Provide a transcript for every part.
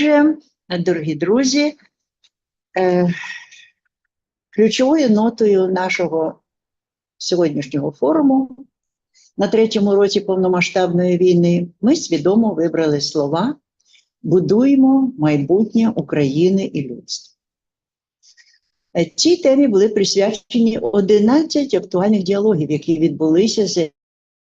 Отже, дорогі друзі, е, ключовою нотою нашого сьогоднішнього форуму на третьому році повномасштабної війни ми свідомо вибрали слова Будуємо майбутнє України і людства. Е, Цій темі були присвячені 11 актуальних діалогів, які відбулися за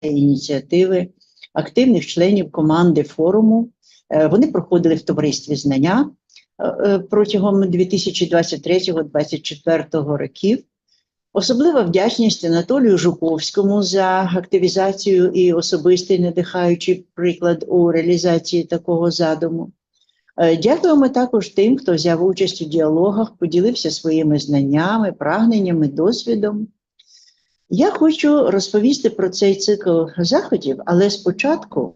ініціативи активних членів команди форуму. Е, Вони проходили в товаристві знання е, е, протягом 2023-2024 років. Особлива вдячність Анатолію Жуковському за активізацію і особистий надихаючий приклад у реалізації такого задуму. Дякуємо також тим, хто взяв участь у діалогах, поділився своїми знаннями, прагненнями, досвідом. Я хочу розповісти про цей цикл заходів, але спочатку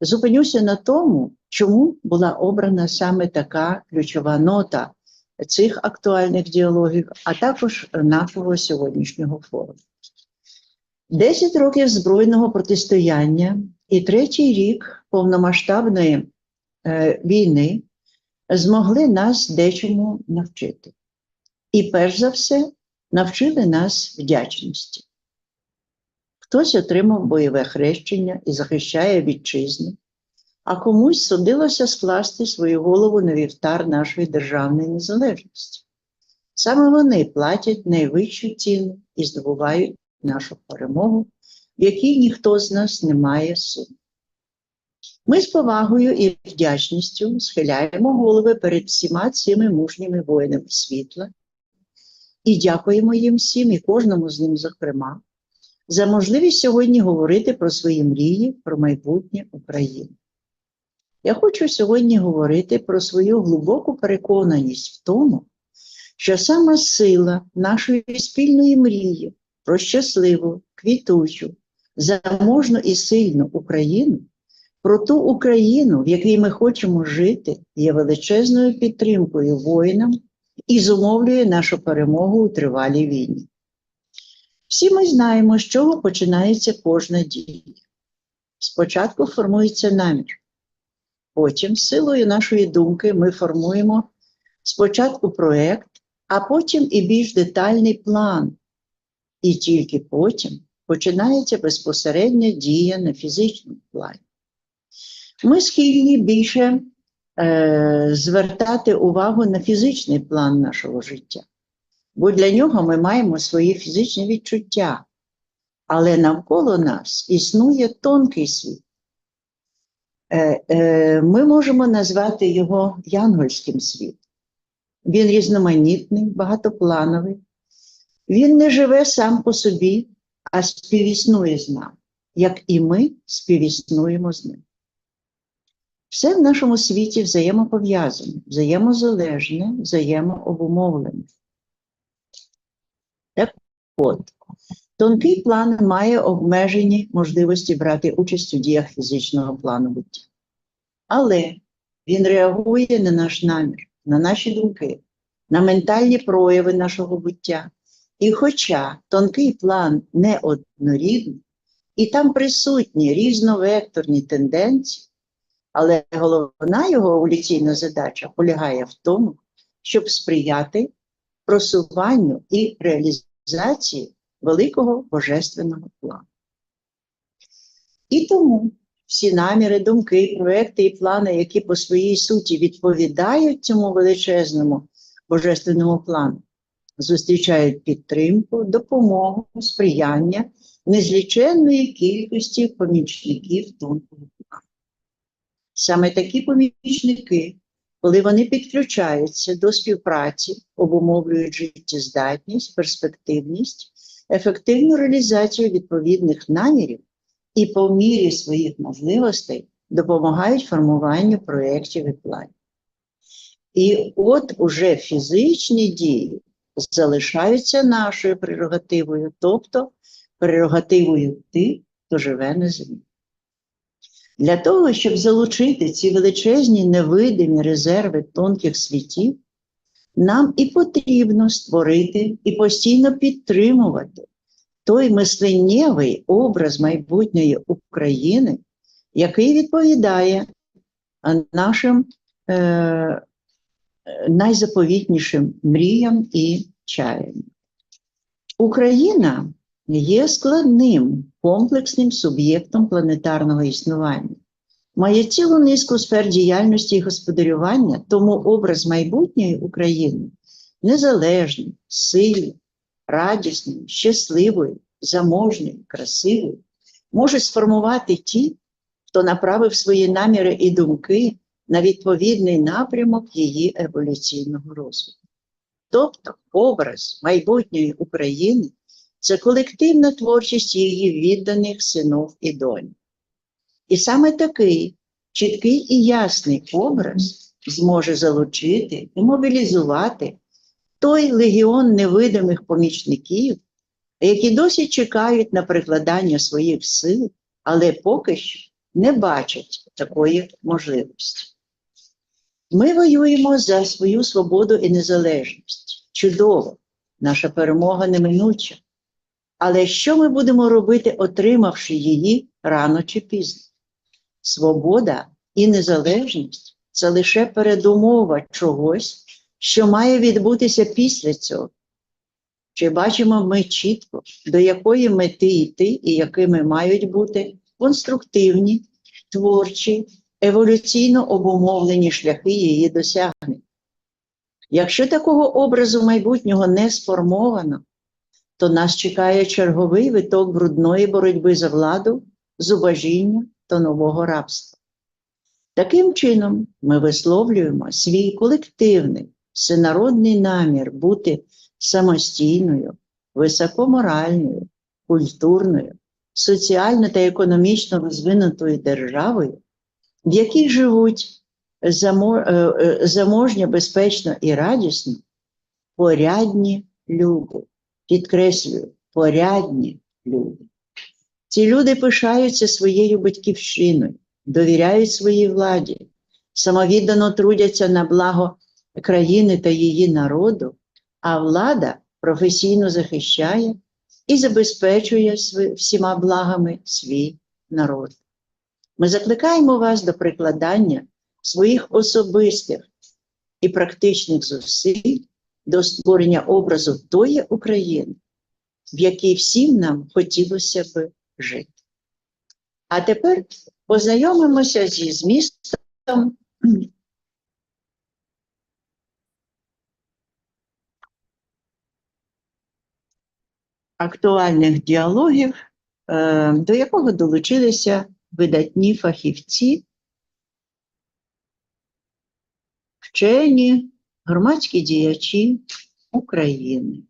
зупинюся на тому, чому була обрана саме така ключова нота цих актуальних діалогів, а також нашого сьогоднішнього форуму. Десять років збройного протистояння і третій рік повномасштабної е, війни змогли нас дечому навчити. І перш за все навчили нас вдячності. Хтось отримав бойове хрещення і захищає вітчизну, а комусь судилося скласти свою голову на вівтар нашої державної незалежності. Саме вони платять найвищу ціну і здобувають нашу перемогу, в якій ніхто з нас не має суму. Ми з повагою і вдячністю схиляємо голови перед всіма цими мужніми воїнами світла і дякуємо їм всім і кожному з ним, зокрема, за можливість сьогодні говорити про свої мрії, про майбутнє України. Я хочу сьогодні говорити про свою глибоку переконаність в тому, що саме сила нашої спільної мрії про щасливу, квітучу, заможну і сильну Україну, про ту Україну, в якій ми хочемо жити, є величезною підтримкою воїнам і зумовлює нашу перемогу у тривалій війні. Всі ми знаємо, з чого починається кожна дія. Спочатку формується намір. Потім, силою нашої думки, ми формуємо спочатку проєкт, а потім і більш детальний план. І тільки потім починається безпосередня дія на фізичному плані. Ми схильні більше е, звертати увагу на фізичний план нашого життя, бо для нього ми маємо свої фізичні відчуття, але навколо нас існує тонкий світ. Е, е, Ми можемо назвати його янгольським світом. Він різноманітний, багатоплановий. Він не живе сам по собі, а співіснує з нами, як і ми співіснуємо з ним. Все в нашому світі взаємопов'язане, взаємозалежне, взаємообумовлене. Так от, тонкий план має обмежені можливості брати участь у діях фізичного плану буття. Але він реагує на наш намір, на наші думки, на ментальні прояви нашого буття. І хоча тонкий план не однорідний, і там присутні різновекторні тенденції, але головна його еволюційна задача полягає в тому, щоб сприяти просуванню і реалізації великого божественного плану. І тому всі наміри, думки, проекти і плани, які по своїй суті відповідають цьому величезному божественному плану, зустрічають підтримку, допомогу, сприяння незліченної кількості помічників тонкого плану. Саме такі помічники, коли вони підключаються до співпраці, обумовлюють життєздатність, перспективність, ефективну реалізацію відповідних намірів і по мірі своїх можливостей допомагають формуванню проєктів і планів. І от уже фізичні дії залишаються нашою прерогативою, тобто прерогативою тих, хто живе на землі. Для того, щоб залучити ці величезні невидимі резерви тонких світів, нам і потрібно створити і постійно підтримувати той мисленнєвий образ майбутньої України, який відповідає нашим е, найзаповітнішим мріям і чаянням. Україна є складним комплексним суб'єктом планетарного існування, має цілу низку сфер діяльності і господарювання, тому образ майбутньої України незалежний, сильний, радісною, щасливою, заможною, красивою, може сформувати ті, хто направив свої наміри і думки на відповідний напрямок її еволюційного розвитку. Тобто образ майбутньої України це колективна творчість її відданих синів і донь. І саме такий чіткий і ясний образ зможе залучити і мобілізувати той легіон невидимих помічників, які досі чекають на прикладання своїх сил, але поки що не бачать такої можливості. Ми воюємо за свою свободу і незалежність. Чудово, наша перемога неминуча. Але що ми будемо робити, отримавши її рано чи пізно? Свобода і незалежність це лише передумова чогось, що має відбутися після цього. Чи бачимо ми чітко, до якої мети йти і якими мають бути конструктивні, творчі, еволюційно обумовлені шляхи її досягнення? Якщо такого образу майбутнього не сформовано, то нас чекає черговий виток брудної боротьби за владу, зубожіння та нового рабства. Таким чином, ми висловлюємо свій колективний всенародний намір бути самостійною, високоморальною, культурною, соціально та економічно розвинутою державою, в якій живуть е, е, заможньо, безпечно і радісно порядні люди. Підкреслюю, порядні люди. Ці люди пишаються своєю батьківщиною, довіряють своїй владі, самовіддано трудяться на благо країни та її народу, а влада професійно захищає і забезпечує всіма благами свій народ. Ми закликаємо вас до прикладання своїх особистих і практичних зусиль до створення образу тої України, в якій всім нам хотілося би жити. А тепер познайомимося зі змістом актуальних діалогів, е, до якого долучилися видатні фахівці, вчені, громадські діячі України.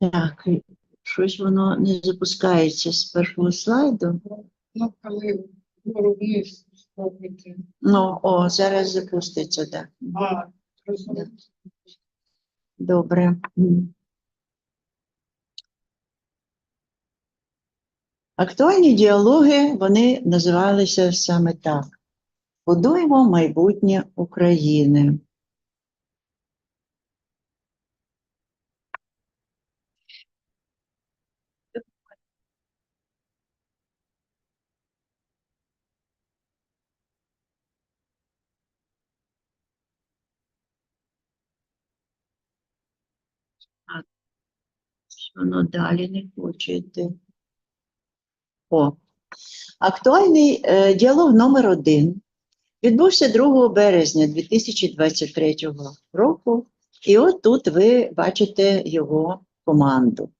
Так, щось воно не запускається з першого слайду. Ну, коли вгору вниз спробуйте. Ну, о, зараз запуститься, так. А, розумію. Добре. Актуальні діалоги вони називалися саме так: Будуємо майбутнє України. Воно далі не хоче йти. О. Актуальний е, діалог номер один відбувся 2 березня 2023 року. І от тут ви бачите його команду.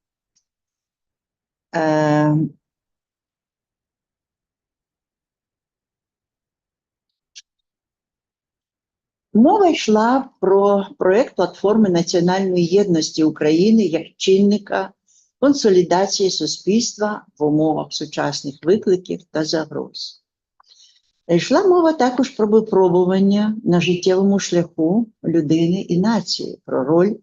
Е, Мова йшла про проєкт платформи національної єдності України як чинника консолідації суспільства в умовах сучасних викликів та загроз. Йшла мова також про випробування на життєвому шляху людини і нації, про роль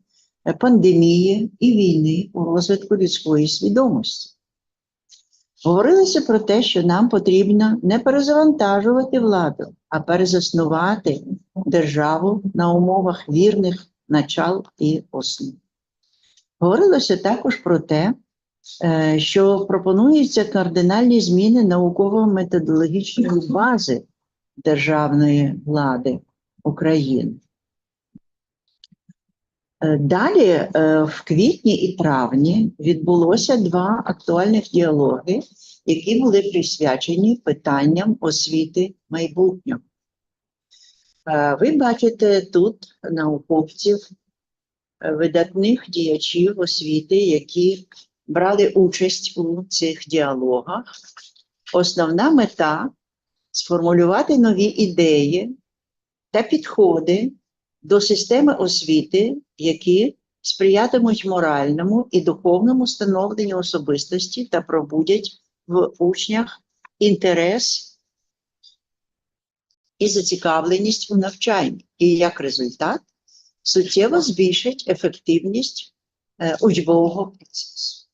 пандемії і війни у розвитку людської свідомості. Говорилося про те, що нам потрібно не перезавантажувати владу, а перезаснувати державу на умовах вірних начал і основ. Говорилося також про те, е, що пропонуються кардинальні зміни науково-методологічної бази державної влади України. Е, Далі, е, в квітні і травні, відбулося два актуальних діалоги, які були присвячені питанням освіти майбутнього. Е, Ви бачите тут науковців, е, видатних діячів освіти, які брали участь у цих діалогах. Основна мета сформулювати нові ідеї та підходи до системи освіти, які сприятимуть моральному і духовному становленню особистості та пробудять в учнях інтерес і зацікавленість у навчанні, і як результат суттєво збільшить ефективність е, учбового процесу.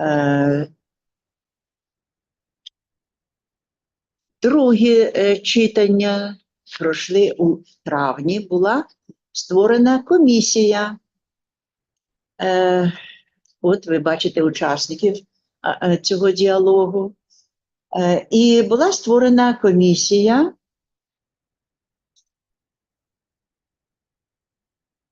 Е, Другі е, читання пройшли у травні. Була створена комісія. От ви бачите учасників цього діалогу. Е, І була створена комісія.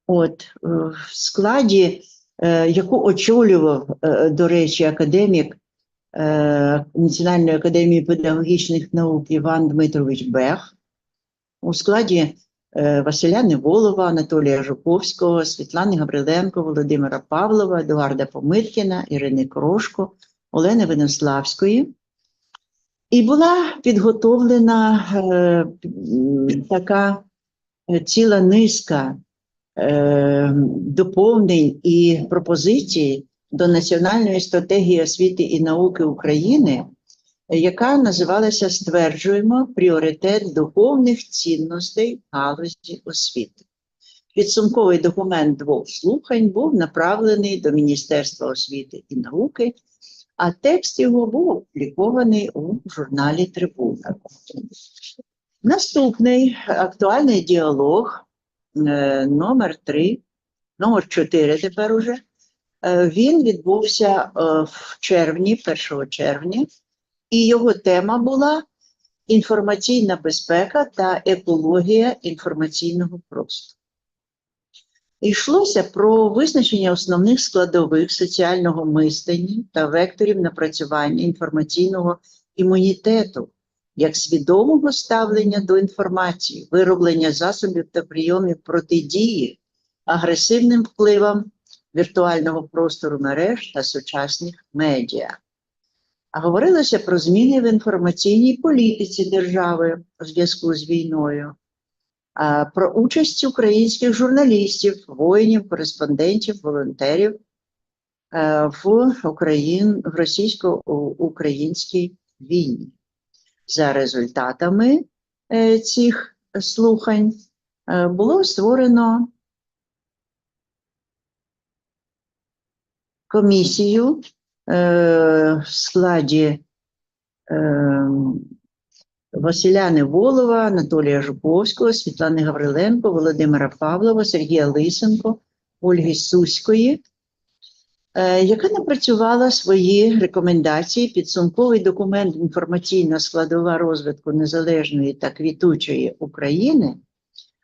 От, е, в складі, е, яку очолював, е, до речі, академік е, Національної академії педагогічних наук Іван Дмитрович Бех, у складі е, Василя Неволова, Анатолія Жуковського, Світлани Гавриленко, Володимира Павлова, Едуарда Помиткіна, Ірини Корошко, Олени Венославської. І була підготовлена е, така е, ціла низка е, доповнень і пропозицій до Національної стратегії освіти і науки України, яка називалася Стверджуємо пріоритет духовних цінностей галузі освіти. Підсумковий документ двох слухань був направлений до Міністерства освіти і науки, а текст його був опублікований у журналі Трибуна. Наступний актуальний діалог е, номер 3, номер 4 тепер уже. Е, Він відбувся е, в червні, 1 червня, і його тема була інформаційна безпека та екологія інформаційного простору. Йшлося про визначення основних складових соціального мислення та векторів напрацювання інформаційного імунітету як свідомого ставлення до інформації, вироблення засобів та прийомів протидії агресивним впливам віртуального простору мереж та сучасних медіа. А говорилося про зміни в інформаційній політиці держави у зв'язку з війною, про участь українських журналістів, воїнів, кореспондентів, волонтерів е, в, Україн, в російсько-українській війні. За результатами е, цих слухань е, було створено комісію в складі Василя Неволова, Анатолія Жуковського, Світлани Гавриленко, Володимира Павлова, Сергія Лисенко, Ольги Суської, е, яка напрацювала свої рекомендації. Підсумковий документ інформаційна складова розвитку незалежної та квітучої України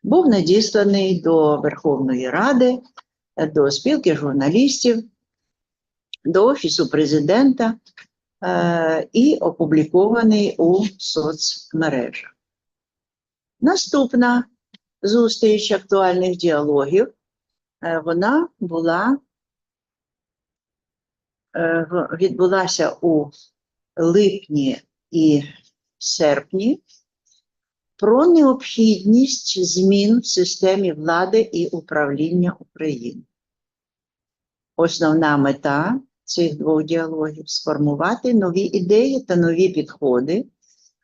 був надісланий до Верховної Ради е, до спілки журналістів, до Офісу президента і опублікований у соцмережах. Наступна зустріч актуальних діалогів е, вона була е, відбулася у липні і серпні про необхідність змін в системі влади і управління України. Основна мета цих двох діалогів сформувати нові ідеї та нові підходи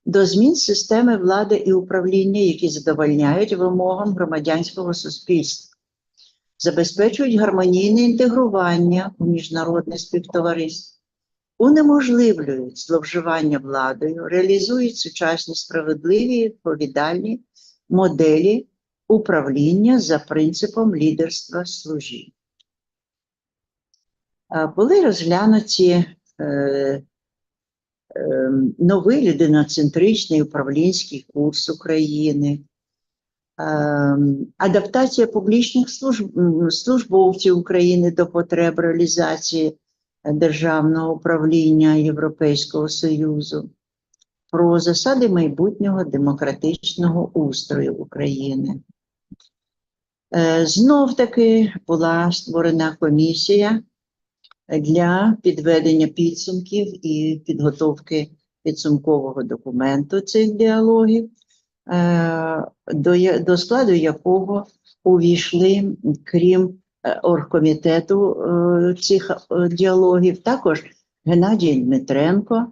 до змін системи влади і управління, які задовольняють вимогам громадянського суспільства, забезпечують гармонійне інтегрування у міжнародне співтовариство, унеможливлюють зловживання владою, реалізують сучасні справедливі відповідальні моделі управління за принципом лідерства служіння. А, Були розглянуті е, е, новий людиноцентричний управлінський курс України, е, адаптація публічних служб, службовців України до потреб реалізації державного управління Європейського Союзу, про засади майбутнього демократичного устрою України. Е, Знов таки була створена комісія для підведення підсумків і підготовки підсумкового документу цих діалогів, е, до, до складу якого увійшли, крім е, оргкомітету е, цих діалогів, також Геннадій Дмитренко,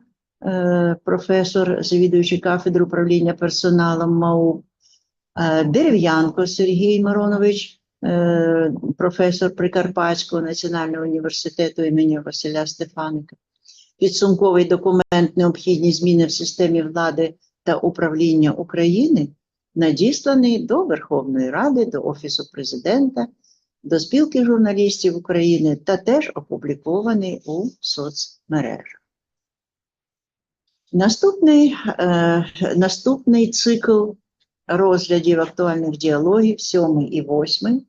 професор, завідуючий кафедри управління персоналом МАУ, Дерев'янко Сергій Миронович, е, професор Прикарпатського національного університету імені Василя Стефаника. Підсумковий документ необхідні зміни в системі влади та управління України надісланий до Верховної Ради, до Офісу президента, до спілки журналістів України та теж опублікований у соцмережах. Наступний, е, наступний цикл розглядів актуальних діалогів, сьомий і восьмий,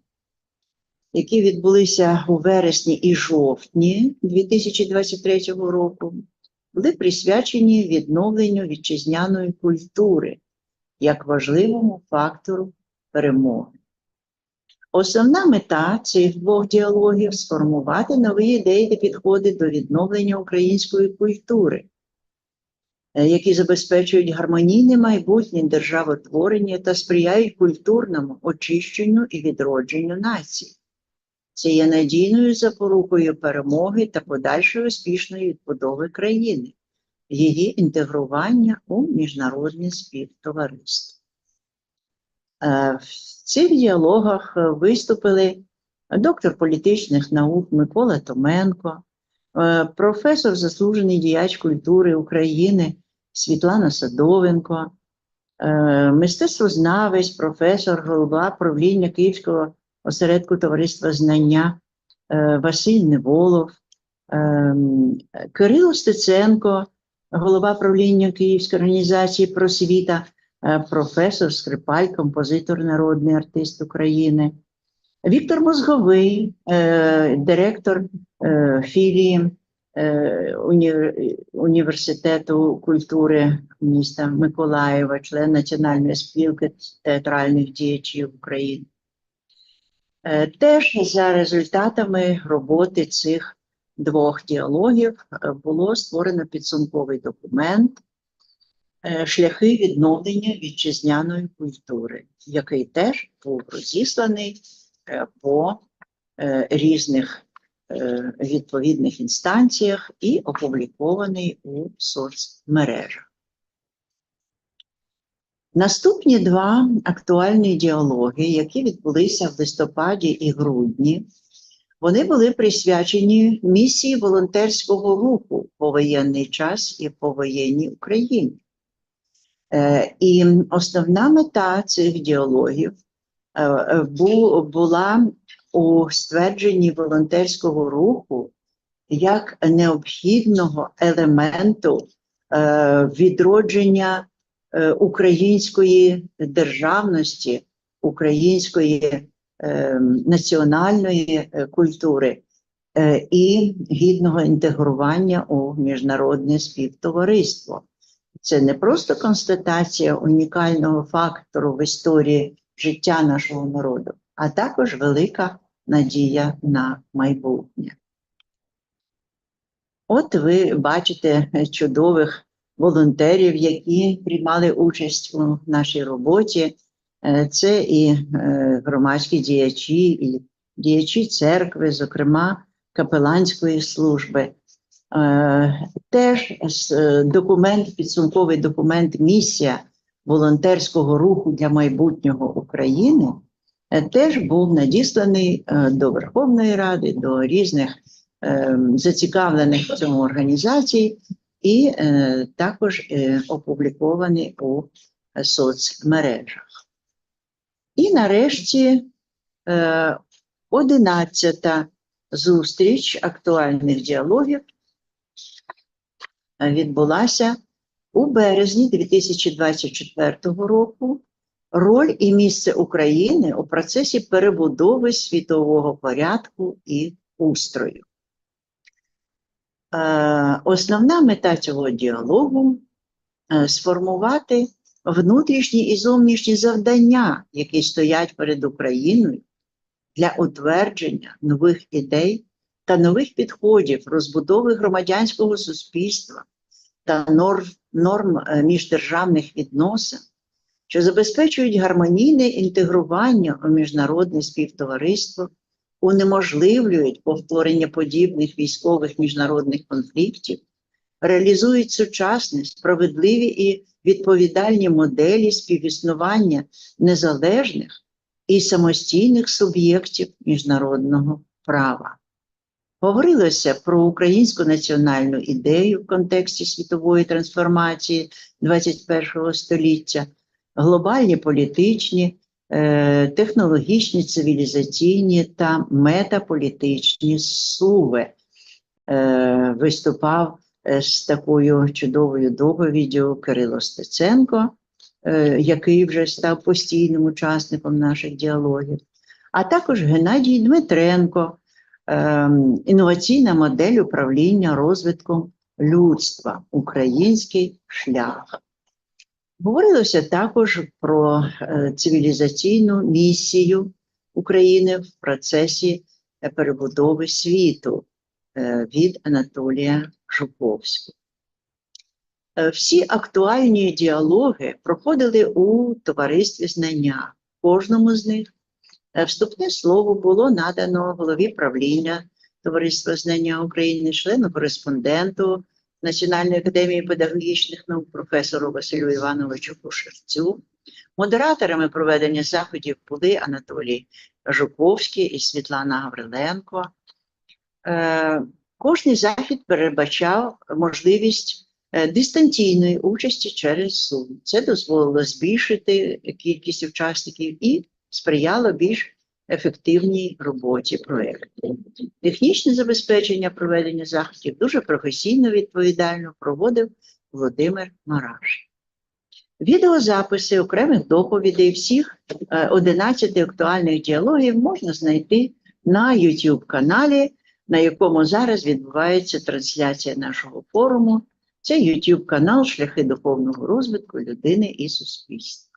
які відбулися у вересні і жовтні 2023 року, були присвячені відновленню вітчизняної культури як важливому фактору перемоги. Основна мета цих двох діалогів сформувати нові ідеї та підходи до відновлення української культури, е, які забезпечують гармонійне майбутнє державотворення та сприяють культурному очищенню і відродженню нації. Це є надійною запорукою перемоги та подальшої успішної відбудови країни, її інтегрування у міжнародне співтовариство. Е, В цих діалогах виступили доктор політичних наук Микола Томенко, е, професор, заслужений діяч культури України Світлана Садовенко, е, мистецтвознавець, професор, голова правління Київського осередку Товариства Знання е, Василь Неволов, е, Кирило Стеценко, голова правління Київської організації просвіта, е, професор, скрипаль, композитор, народний артист України. Віктор Мозговий, директор філії університету культури міста Миколаєва, член Національної спілки театральних діячів України. Е, Теж за результатами роботи цих двох діалогів е, було створено підсумковий документ е, Шляхи відновлення вітчизняної культури, який теж був розісланий по різних відповідних інстанціях і опублікований у соцмережах. Наступні два актуальні діалоги, які відбулися в листопаді і грудні, вони були присвячені місії волонтерського руху повоєнний час і повоєнній Україні. Е, І основна мета цих діалогів е, е, бу- була у ствердженні волонтерського руху як необхідного елементу відродження української державності, української е, національної е, культури е, і гідного інтегрування у міжнародне співтовариство. Це не просто констатація унікального фактору в історії життя нашого народу, а також велика надія на майбутнє. От ви бачите е, чудових волонтерів, які приймали участь у нашій роботі. Е, Це і е, громадські діячі, і діячі церкви, зокрема капеланської служби. Е, Теж документ, підсумковий документ місія волонтерського руху для майбутнього України теж був надісланий до Верховної Ради, до різних е, зацікавлених в цьому організацій, і е, також е, опублікований у соцмережах. І нарешті е, одинадцята зустріч актуальних діалогів е, відбулася у березні 2024 року. Роль і місце України у процесі перебудови світового порядку і устрою. Е, Основна мета цього діалогу е, сформувати внутрішні і зовнішні завдання, які стоять перед Україною для утвердження нових ідей та нових підходів розбудови громадянського суспільства та норм, норм е, міждержавних відносин, що забезпечують гармонійне інтегрування у міжнародне співтовариство, унеможливлюють повторення подібних військових міжнародних конфліктів, реалізують сучасні, справедливі і відповідальні моделі співіснування незалежних і самостійних суб'єктів міжнародного права. Говорилося про українську національну ідею в контексті світової трансформації 21 століття, глобальні політичні, технологічні, цивілізаційні та метаполітичні суви. Е, Виступав е, з такою чудовою доповіддю Кирило Стеценко, е, який вже став постійним учасником наших діалогів, а також Геннадій Дмитренко, інноваційна модель управління розвитком людства, український шлях. Говорилося також про е, цивілізаційну місію України в процесі е, перебудови світу е, від Анатолія Жуковського. Всі актуальні діалоги проходили у товаристві знання. Кожному з них вступне слово було надано голові правління Товариства знання України, члену кореспонденту Національної академії педагогічних наук професору Василю Івановичу Кушерцю. Модераторами проведення заходів були Анатолій Жуковський і Світлана Гавриленко. Е, Кожний захід передбачав можливість е, дистанційної участі через Zoom. Це дозволило збільшити кількість учасників і сприяло більш ефективній роботі проєкту. Технічне забезпечення проведення заходів дуже професійно відповідально проводив Володимир Мараш. Відеозаписи окремих доповідей всіх е, 11 актуальних діалогів можна знайти на YouTube каналі, на якому зараз відбувається трансляція нашого форуму. Це YouTube канал Шляхи духовного розвитку людини і суспільства.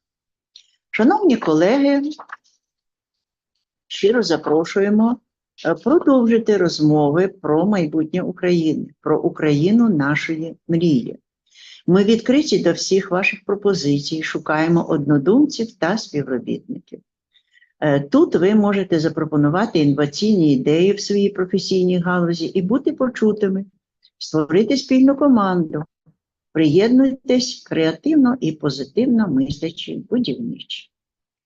Шановні колеги, щиро запрошуємо е, продовжити розмови про майбутнє України, про Україну нашої мрії. Ми відкриті до всіх ваших пропозицій, шукаємо однодумців та співробітників. Е, Тут ви можете запропонувати інноваційні ідеї в своїй професійній галузі і бути почутими, створити спільну команду, приєднуйтесь креативно і позитивно мислячі будівничі.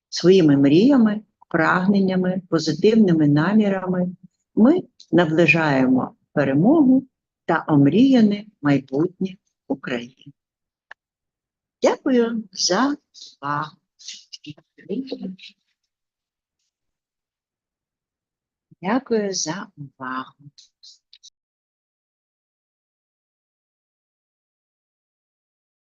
Своїми мріями, прагненнями, позитивними намірами ми наближаємо перемогу та омріяне майбутнє України. Дякую за увагу. Дякую за увагу.